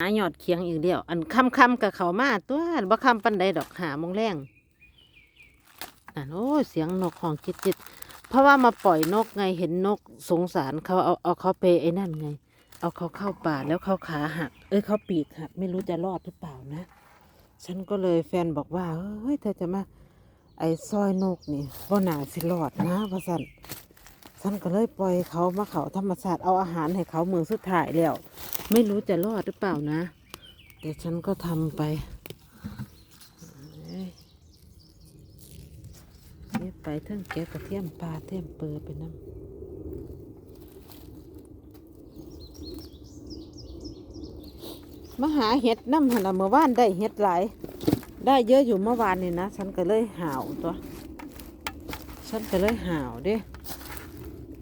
หายอดเคียงอีกเดียว อันคำคำกับเขามาตัวบ่คำปันใดดอกหามงแรงอันโอ้เสียงนกของจิตจิตเพราะว่ามาปล่อยนกไงเห็นนกสงสารเขาเอาเอาเขาไปไอ้นั่นไง เอาเขาเข้าป่าแล้วเขาขาหัก เอ้ยเขาปีกหัก ไม่รู้จะรอดหรือเปล่านะ ฉันก็เลยแฟนบอกว่าเฮ้ยเธอจะมาไอ้ซอยนกนี่บ่น่าสิรอดนะว่าสัน ฉันก็เลยปล่อยเขามาเขาธรรมชาติเอาอาหารให้เขาเมืองสุดท้ายแล้ว ไม่รู้จะรอดหรือเปล่านะ แต่ฉันก็ทำไปเอ้ยไปเทั้งเก็บกระเทียมปลาเทียมเปือไปน้ำมาหาเห็ดน้ำหันละเมื่อวานได้เห็ดหลายได้เยอะอยู่เมื่อวานนี่นะ ฉันก็เลยห่าวตัว ฉันก็เลยห่าวเด้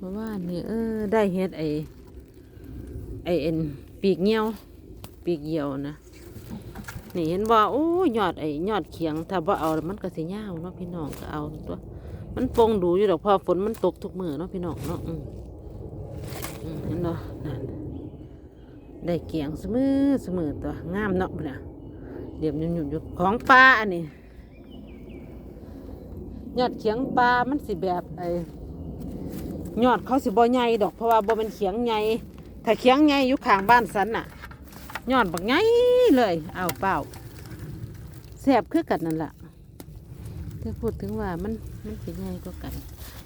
มื่อวานนี่เออได้เห็ดไอไอเอ็นปีกเงี้ยว ปีกเหี่ยวนะนี่เห็นว่าโอ้ยยอดไอยอดเขียงถ้าบ่เอามันก็สิยาวเนาะพี่น้องก็เอาตัวมันปงดูอยู่ดอกเพอฝนมันตกทุกมือเนาะพี่น้องเนาะอืมเห็นเนาะนั่นได้เกียงเสมอเสมอตัวงามเนาะนน่ะเดี๋ยวยุ่งๆอยู่ของปลาอันนี้ยอดเขียงปลามันสิแบบไอ ยอดเขาสิบ่ใหญ่ดอกเพราะว่าบ่เป็นเขียงใหญ่ถ้าเขียงใหญ่อยู่ข้างบ้านสันน่ะยอดบักใหญ่เลยเอาเปล่าแซ่บคือกันนั่นแหละถ้าพูดถึงว่ามันมันสิใหญ่ก็กัน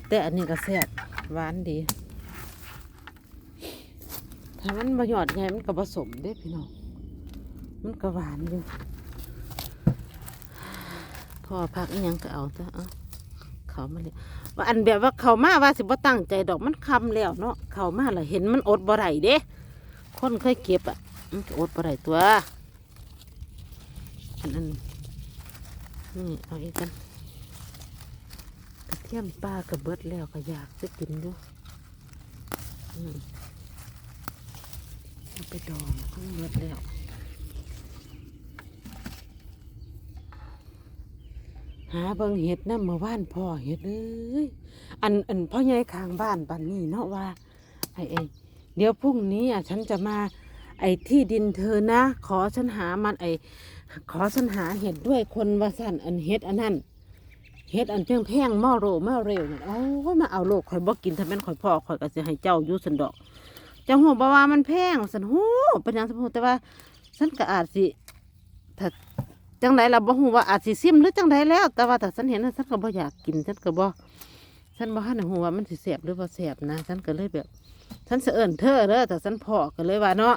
แต่อันนี้ก็แซ่บหวานดี ถ้ามันบ่ยอดใหญ่มันก็ผสมเด้พี่น้องมันก็หวานอยู่พอพักอีหยังก็เอาซะเอาเขามาเลย ว่าอันแบบว่าเขามาว่าสิบ่ตั้งใจดอกมันคำแล้วเนาะเขามาและเห็นมันอดบ่ได้เด้คนเคยเก็บอะมันอดบ่ได้ตัว อันนั้นนี่เอาอีกกันกระเทียมปลากระเบิดแล้วก็อยากจะกินอยู่อืมเอาไปดองทั้งเบิดแล้ว หาเบิ่งเห็ดนะเมื่อวานพ่อเห็ดเอ้ยอันอันพ่อใหญ่ข้างบ้านบ้านนี้เนาะว่าไอ้ไอ้เดี๋ยวพรุ่งนี้อะฉันจะมาไอ้ที่ดินเธอนะ ขอฉันหามันไอ้ขอฉันหาเห็ดด้วยคนว่าสั่นอันเห็ดอันนั้นเห็ดอันเพียงแพงหม้อโรหม้อเร็วเนี่ยโอ้ยมาเอาโลกข่อยบ่กินถ้าแม่นข่อยพ่อข่อยก็สิให้เจ้าอยู่สันดอกจ้าหัวบ่ว่ามันแพงสันหูเป็นยังสันหูแต่ว่าฉันก็อาจสิถ้า จังไดล่ะบ่ฮู้ว่าอาจสิซิมหรือจังไดแล้ว แต่ว่าถ้าฉันเห็นนะฉันก็บ่อยากกินฉันก็บ่ฉันบ่ทันฮู้ว่ามันสิแซ่บหรือบ่แซ่บนะฉันก็เลยแบบฉันเสิเอิ้นเธอเด้อแต่ฉันพอก็เลยว่าเนาะ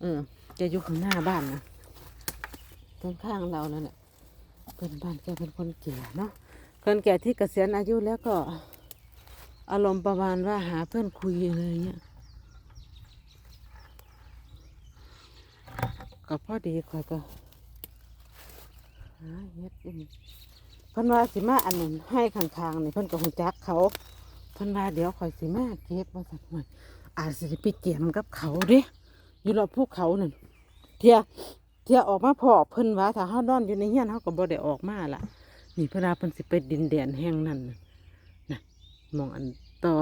เออ จะอยู่ข้างหน้าบ้านนะข้างๆเรานั่นแหละเพิ่นบ้านแกเป็นคนแก่เนาะคนแก่ที่เกษียณอายุแล้วก็ อารมณ์ประมาณว่าหาเพื่อนคุยอะไรเงี้ยก็พอดีคอยก็ เฮ็ดอีกเพิ่นว่าสิมาอันนั้นให้ข้างๆนี่เพิ่นก็หูจักเขาเพิ่นว่าเดี๋ยวข่อยสิมาเก็บว่าสักหน่อยอาจสิไปเกี่ยมกับเขาเด้อยู่รอบภูเขานั่นเที่ยเที่ยออกมาพอเพิ่นว่าถ้าเฮานอนอยู่ในเฮียนเฮาก็บ่ได้ออกมาล่ะ นี่เพิ่นว่าเพิ่นสิไปดินแดนแห่งนั้นน่ะนะมองอันต่อ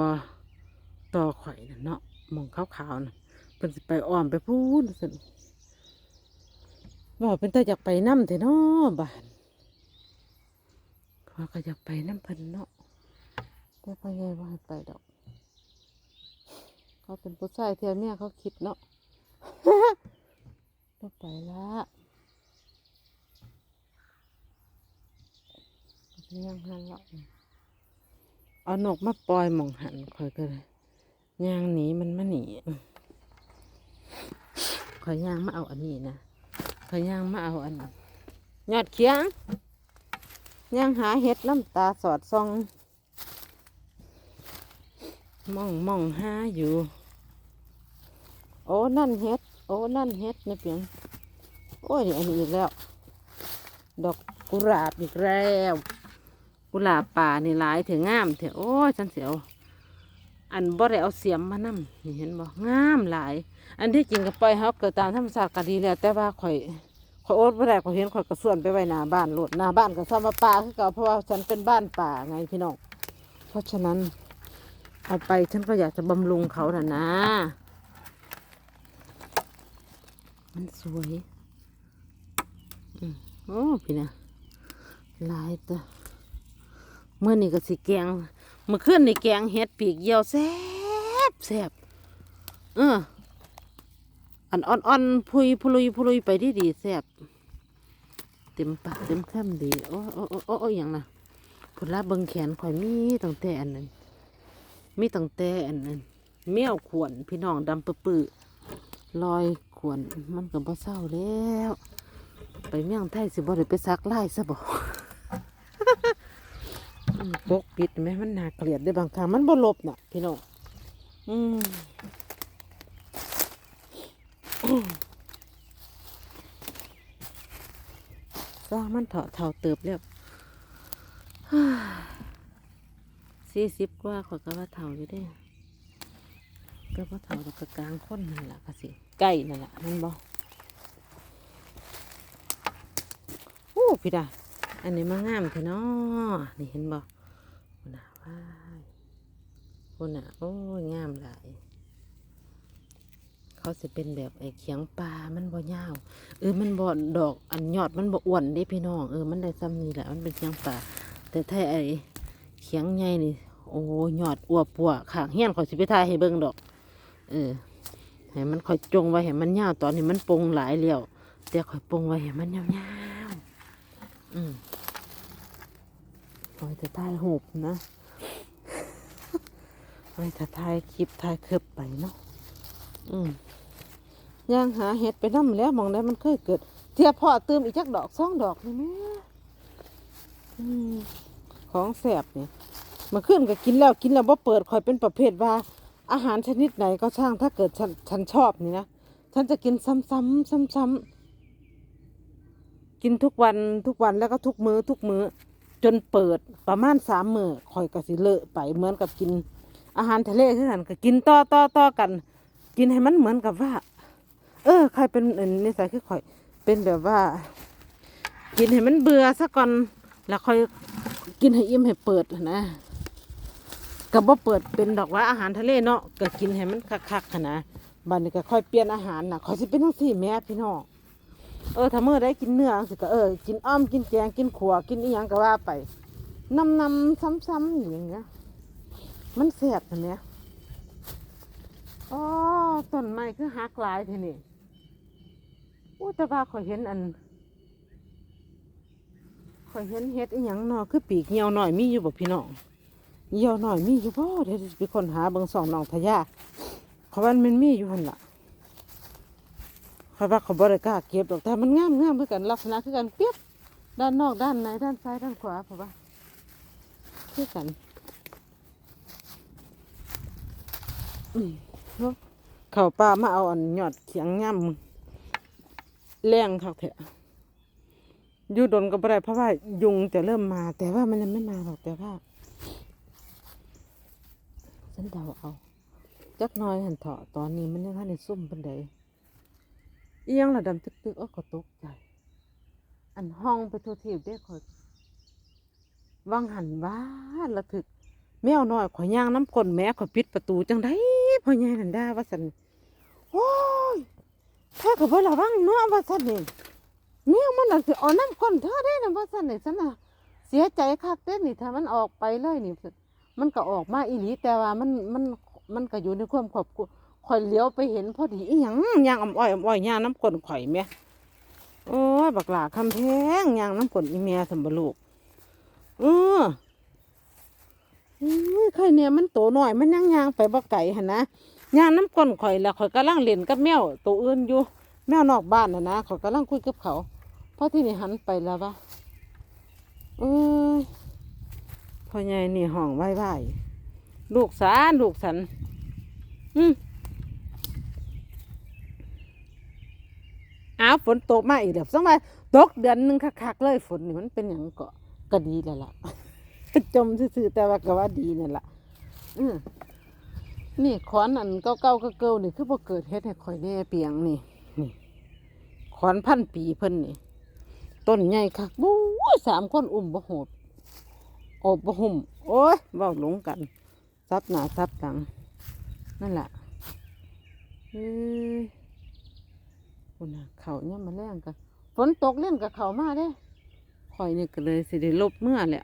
ต่อข่อยน่ะเนาะมองขาวๆน่ะเพิ่นสิไปอ้อมไปพูนซั่น ว่าเป็นตาอยากไปน้ำแต่นอบ้านเขาก็อยากไปน้ำเพิ่นเนาะแต่พ่อใหญ่ว่าไปดอก เขาเป็นผู้ชายเทียเมียเขาคิดเนาะต้องไปละเลี้ยงหันละเอานกมาปล่อยหมองหันคอยก็เลยยางหนีมันมาหนีคอยยางมาเอาอันนี้นะ เขาย่างมาเอาอันยอดเขียงย่างหาเห็ดน้ำตาสอดส่องมองมองหาอยู่ โอ้นั่นเห็ด โอ้นั่นเห็ดนะเพียงโอ้ยอันนี้อีกแล้ว ดอกกุหลาบอีกแล้ว กุหลาบป่านี่หลายเถอะงามเถอะโอ้ยฉันเสียว อันบ่ได้เอาเสียมมานำนี่เห็นบ่งามหลาย อันที่จริงก็ปล่อยเฮาเกิดตามธรรมชาติก็ดีแล้วแต่ว่าข่อยข่อยโอ๊ตบ่ได้ข่อยเห็นข่อยก็ส่วนไปไว้หน้าบ้านโลดหน้าบ้านก็ซ้ำว่าป่าคือเก่าเพราะว่าฉันเป็นบ้านป่าไงพี่น้องเพราะฉะนั้น เอาไปฉันก็อยากจะบำรุงเขาน่ะนะ มันสวยอืมโอ้พี่นะหลายตัวเมื่อนี่ก็สิแกง มื่อคืนนี่แกงเห็ดปีกเหี่ยวแซ่บแซ่บเอออันอ่อนๆพุยพุลุยพุลุยไปดีดีแซ่บเต็มปากเต็มคำดีโอ้โอ้โอ้โอ้โอ้อย่างน่ะผลละเบิงแขนข่อยมีตั้งแต่อันนั้นมีตั้งแต่อันนั้นแมวขวนพี่น้องดำปื้อๆลอยขวนมันก็บ่เศร้าแล้ว ไปเมี่ยงไทยสิบ่ได้ไปซักไล่ซะบอืม ปกปิดไหมมันน่าเกลียดได้บางครั้งมันบ่ลบน่ะ พี่น้องอืมสร้ามันเถาะเท่าเติบแล้วสี่สิบกว่าขอยก็ว่าเท่าอยู่เด้ก็ว่าเท่าแล้วก็กลางคนนั่นแหละก็สิใกล้นั่นแหละมันบ่โอ้พี่ดาอันนี้มางามเถอะเนาะนี่เห็นบ่คนน่ะ ว้ายคนน่ะ โอ้ยงามหลาย เขาสิเป็นแบบไอ้เขียงปลา มันบ่ยาว เออ มันบ่ดอก อันยอด มันบ่อ้วนเด้พี่น้อง เออ มันได้ซ้ำนี่แหละ มันเป็นเขียงปลา แต่ถ้าไอ้เขียงใหญ่นี่ โอ้ยอดอวบปัวข้างเฮี้ยนขอยสิไปถ่ายให้เบิ่งดอก เออให้มันข่อยจงไว้ให้มันยาวตอนนี้มันปงหลายแล้วแต่ข่อยปงไว้ให้มันยาวๆอืมข่อยจะถ่ายหูปนะ ข่อยจะถ่ายคลิปถ่ายคลิปไปเนาะอืมย่างหาเห็ดไปน้ำแล้วมองได้มันเคยเกิด เทียบพ่อเติมอีกจักดอกสองดอกนี่แม่อืมของแสบเนี่ยมาขึ้นก็กินแล้วกินแล้วบ่าเปิดคอยเป็นประเภทว่า อาหารชนิดไหนก็ช่างถ้าเกิดฉันฉันชอบนี่นะฉันจะกินซ้ำๆซ้ำๆกินทุกวันทุกวันแล้วก็ทุกมือ้อทุกมื้อ จนเปิดประมาณสามมือคอยก็สิเลอะไปเหมือนกับกิน อาหารทะเลคือกันก็กินต่อต่อต่อกัน กินให้มันเหมือนกับว่า เออใครเป็นนิสัยคือข่อย เป็นแบบว่า กินให้มันเบื่อซะก่อนแล้วค่อยกินให้อิ่มให้เปิดนะก็บ่เปิดเป็นดอกว่าอาหารทะเลเนาะก็กินให้มันคักๆกันนะบัดนี้ก็ค่อยเปลี่ยนอาหารนะข่อยสิเป็นทั้งสี่แม่พี่น้อง เออถ้ามื้อได้กินเนื้อสิก็เออกินอ้อมกินแกงกินขัวกินอีหยังก็ว่าไปนำนำซ้ำๆอย่างเงี้ยมันแสบอันเนี้ยอ๋อต้นไม้คือหักหลายทีนี่อู้แต่ว่าขอยเห็นอันขอยเห็นเห็ดอีหยังเนาะคือปีกเหี่ยวหน่อยมีอยู่บ่พี่น้องเหี่ยวหน่อยมีอยู่บ่เดี๋ยวไปคนหาเบิ่งสองน้องทะยาเขาะว่ามันมีอยู่หั่นล่ะ เขาว่าเขาบ่ได้กล้าเก็บดอกแต่มันงามงามคือนกันลักษณะคือกันเปียบด้านนอกด้านในด้านซ้ายด้านขวาเพราะว่าคือกันเนเขาป่ามาเอาอันยอดเขียงงามแรงคักเถอะยูดนก็บ่ได้เพราะว่ายุงจะเริ่มมา แต่ว่ามันยังไม่มาหรอกแต่ว่าฉันเดาเอาจักน้อยหันเถาะตอนนี้มันยังทันในซุ่มเปันใด อียังระดำตึกๆอ้อก็ตกใจ อันห้องไปทั่วทีบได้คอยวังหันว่าระถึก แมวน้อยข่อยย่างน้ำกลนแม่ข่อยปิดประตูจังได้พ่อใหญ่นันดาว่าสันโอ้ยถ้ากับว่าระวังเนาะว่าซั่นนี่แมวมันน่ะสิเอาน้ำก้นเธอได้นะว่าซั่นนี่ซั่นน่ะเสียใจคักเด้นี่ถ้ามันออกไปเลยนี่มันก็ออกมาอีหลีแต่ว่ามันมันมันก็อยู่ในความควบคุม ข่อยเลี้ยวไปเห็นพอดีอีหยังย่างอ่ำอ้อยอ่ำอ้อยย่างน้ำก้นข่อยแม่โอ้ยบักหลาคำแพงย่างน้ำก้นอีเมียสมบลูกเอออุ้ยเนี่ยมันโตหน่อยมันย่างย่างไปบ่ไก่หันนะย่างน้ำก้นข่อยแล้วข่อยกำลังเล่นกับแมวตัวอื่นอยู่ แมวนอกบ้านนะนะข่อยกำลังคุยกับเขาเพราะที่นี่หันไปแล้ววะเอ้ยพ่อใหญ่นี่ห้องไหว้ไหวลูกสานลูกสัน อืม อ้าวฝนตกมาอีกแล้วสังมาตกเดือนหนึ่งคักๆเลยฝนนี่มันเป็นอย่างก็ก็ดีแล้วล่ะจมซื่อแต่ว่าก็ว่าดีนั่นล่ะอืมนี่ขอนอันเก่าๆก็เก่าๆนี่คือบ่เกิดเฮ็ดให้ข่อยแน่เปียงนี่นี่ขอนพันปีเพิ่นนี่ต้นใหญ่คักบู๊สามคนอุ้มบ่โหดอบบ่หุ่มโอ้ยเว้าหลงกันซับหนาซับหลังนั่นแหละเอ้ คุณน่ะเขาเนี่ยมาแรงกันฝนตกเล่นกับเขามาเด้ข่อยนี่ก็เลยสิได้ลบเมื่อแหละ